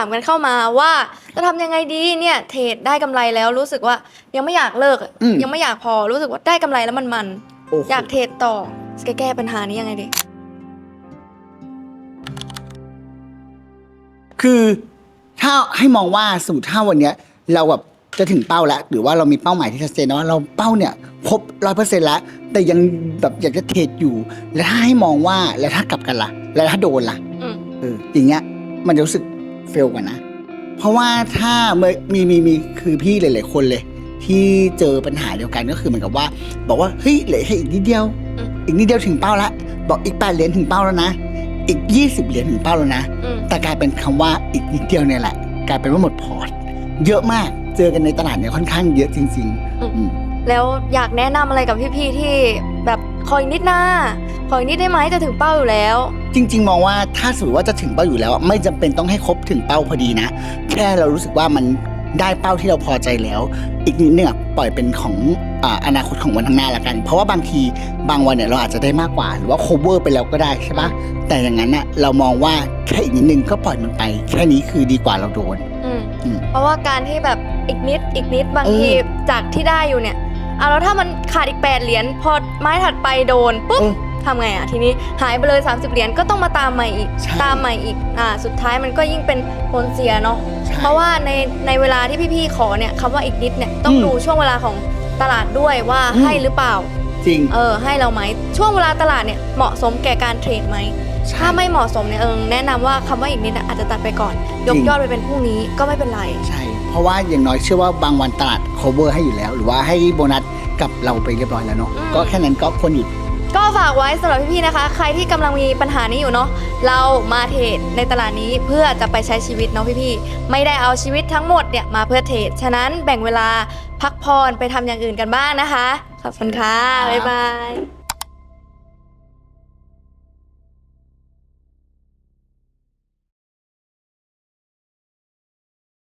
ามกันเข้ามาว่าจะทำยังไงดีเนี่ยเทรดได้กำไรแล้วรู้สึกว่ายังไม่อยากเลิกอะอืม ยังไม่อยากพอรู้สึกว่าได้กำไรแล้วมันมันโอ้โหอยากเทรดต่อจะแก้ปัญหานี้ยังไงดี คือถ้าให้มองว่าสมมติถ้าวันเนี้ยเราแบบจะถึงเป้าแล้ว หรือว่าเรามีเป้าหมายที่ชัดเจนนะว่าเราเป้าเนี่ยครบร้อยเปอร์เซ็นต์แล้ว แต่ยังแบบอยากจะเทรดอยู่ แล้วถ้าให้มองว่าแล้วถ้ากลับกันล่ะ แล้วถ้าโดนล่ะอืม เอออย่างเงี้ยมันจะรู้สึก เฟลกว่านะ เพราะว่าถ้าเมื่อมีมีมีคือพี่หลาย ๆ คนเลย ที่เจอปัญหาเดียวกันก็คือเหมือนกับว่า บอกว่าเฮ้ยเหลือแค่อีกนิดเดียวอืมอีกนิดเดียวถึงเป้าละบอกอีกแปดเหรียญถึงเป้าแล้วนะอีกยี่สิบเหรียญถึงเป้าแล้วนะอืมแต่กลายเป็นคำว่าอีกนิดเดียวเนี่ยแหละ กลายเป็นว่าหมดพอร์ต เยอะมาก เจอกันในตลาดเนี่ยค่อนข้างเยอะจริงๆอืมแล้วอยากแนะนำอะไรกับพี่ๆที่แบบขออีกนิดนะ ขออีกนิดได้ไหมจะถึงเป้าอยู่แล้ว จริง ๆ มองว่าถ้าสมมติว่าจะถึงเป้าอยู่แล้วอะไม่จำเป็นต้องให้ครบถึงเป้าพอดีนะ แค่เรารู้สึกว่ามันได้เป้าที่เราพอใจแล้ว อีกนิดนึงอะปล่อยเป็นของอาอนาคตของวันข้างหน้าละกัน เพราะว่าบางทีบางวันเนี่ยเราอาจจะได้มากกว่า หรือว่า cover ไปแล้วก็ได้ใช่ปะแต่อย่างนั้นน่ะเรามองว่าแค่อีกนิดนึงก็ปล่อยมันไป แค่นี้คือดีกว่าเราโดน อืมอืมเพราะว่าการที่แบบอีกนิดอีกนิดบางเออ ทีจากที่ได้อยู่เนี่ยเอาแล้วถ้ามันขาดอีก8เหรียญพอไม้ถัดไปโดนปุ๊บเออ ทำไงอะทีนี้หายไปเลย 30 เหรียญก็ต้องมาตามใหม่อีกใช่ตามใหม่อีกอ่าสุดท้ายมันก็ยิ่งเป็นผลเสียเนาะใช่เพราะว่าในในเวลาที่พี่ๆขอเนี่ยคำว่าอีกนิดเนี่ยต้องอืมดูช่วงเวลาของตลาดด้วยว่าอืม ให้หรือเปล่า จริง เออให้เราไหมช่วงเวลาตลาดเนี่ยเหมาะสมแก่การเทรดไหม ใช่ถ้าไม่เหมาะสมเนี่ยเออแนะนำว่าคำว่าอีกนิดอะอาจจะตัดไปก่อน ยกจริง ยอดไปเป็นพรุ่งนี้ก็ไม่เป็นไร ใช่ เพราะว่าอย่างน้อยเชื่อว่าบางวันตลาด cover ให้อยู่แล้ว หรือว่าให้โบนัสกับเราไปเรียบร้อยแล้วเนาะ อืม ก็แค่นั้นก็ควรหยุด ก็ฝากไว้สำหรับพี่ๆนะคะ ใครที่กำลังมีปัญหานี้อยู่เนาะเรามาเทรดในตลาดนี้เพื่อจะไปใช้ชีวิตเนาะพี่ๆไม่ได้เอาชีวิตทั้งหมดเนี่ยมาเพื่อเทรดฉะนั้นแบ่งเวลาพักผ่อนไปทำอย่างอื่นกันบ้างนะคะขอบคุณค่ะบ๊ายบาย